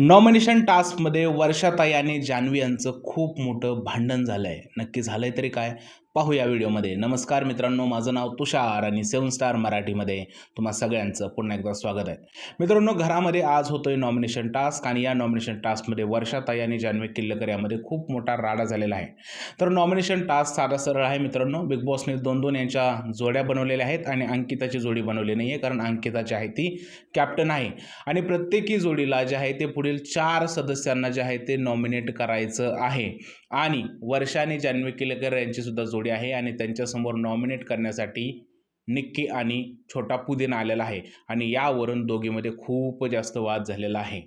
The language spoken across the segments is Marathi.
नॉमिनेशन टास्कमध्ये वर्षाताई आणि जान्हवी यांचं खूप मोठं भांडण झालं आहे नक्की झालं आहे तरी काय? पाहू या व्हिडिओमध्ये. नमस्कार मित्रांनो माझं नाव तुषार आणि सेवन स्टार मराठीमध्ये तुम्हा सगळ्यांचं पुन्हा एकदा स्वागत आहे. मित्रांनो घरामध्ये आज होतोय नॉमिनेशन टास्क आणि या नॉमिनेशन टास्कमध्ये वर्षाताई आणि जान्हवी किल्लेकर यामध्ये खूप मोठा राडा झालेला आहे. तर नॉमिनेशन टास्क साधा सरळ आहे मित्रांनो बिग बॉसने दोन दोन यांच्या जोड्या बनवलेल्या आहेत आणि अंकिताची जोडी बनवली नाही आहे कारण अंकिताची आहे ती कॅप्टन आहे. आणि प्रत्येकी जोडीला जे आहे ते पुढील चार सदस्यांना जे आहे ते नॉमिनेट करायचं आहे. आणि वर्षाने जान्हवी किलेकर यांची सुद्धा जोडी आहे आणि त्यांच्यासमोर नॉमिनेट करण्यासाठी निक्की आणि छोटा पुदिना आलेला आहे. आणि यावरून दोघीमध्ये खूप जास्त वाद झालेला आहे.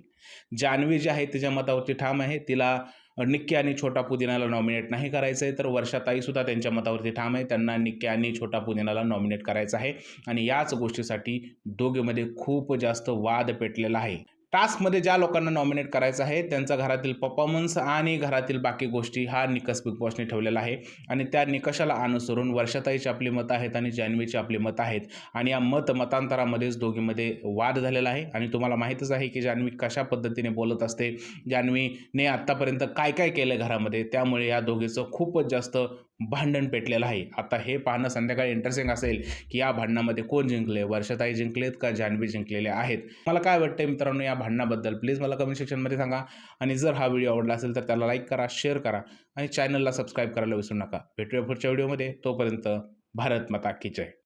जान्हवी जी आहे तिच्या मतावरती ठाम आहे. तिला निक्की आणि छोटा पुदिनाला नॉमिनेट नाही करायचं आहे तर वर्षाताईसुद्धा त्यांच्या मतावरती ठाम आहे. त्यांना निक्की आणि छोटा पुदिनाला नॉमिनेट करायचं आहे. आणि याच गोष्टीसाठी दोघीमध्ये खूप जास्त वाद पेटलेला आहे. टास्कमध्ये ज्या लोकांना नॉमिनेट करायचं आहे त्यांचा घरातील परफॉर्मन्स आणि घरातील बाकी गोष्टी हा निकष बिग बॉसने ठेवलेला आहे. आणि त्या निकषाला अनुसरून वर्षाताईची आपली मतं आहेत आणि जान्हवीची आपली मतं आहेत. आणि या मत मतांतरामध्येच दोघीमध्ये वाद झालेला आहे. आणि तुम्हाला माहीतच आहे की जान्हवी कशा पद्धतीने बोलत असते जान्हवीने आत्तापर्यंत काय काय केलं घरामध्ये त्यामुळे या दोघीचं खूपच जास्त भांडण पेटलेलं आहे. आता हे पाहणं संध्याकाळी इंटरेस्टिंग असेल की या भांडणामध्ये कोण जिंकले? वर्षाताई जिंकलेत का जान्हवी जिंकलेले आहेत? मला काय वाटतं मित्रांनो या भांडणाबद्दल? प्लीज मला कमेंट सेक्शनमध्ये सांगा. आणि जर हा व्हिडिओ आवडला असेल तर त्याला लाईक करा शेअर करा आणि चॅनलला सबस्क्राईब करायला विसरू नका. भेटूया पुढच्या व्हिडिओमध्ये तोपर्यंत भारत माता की जय.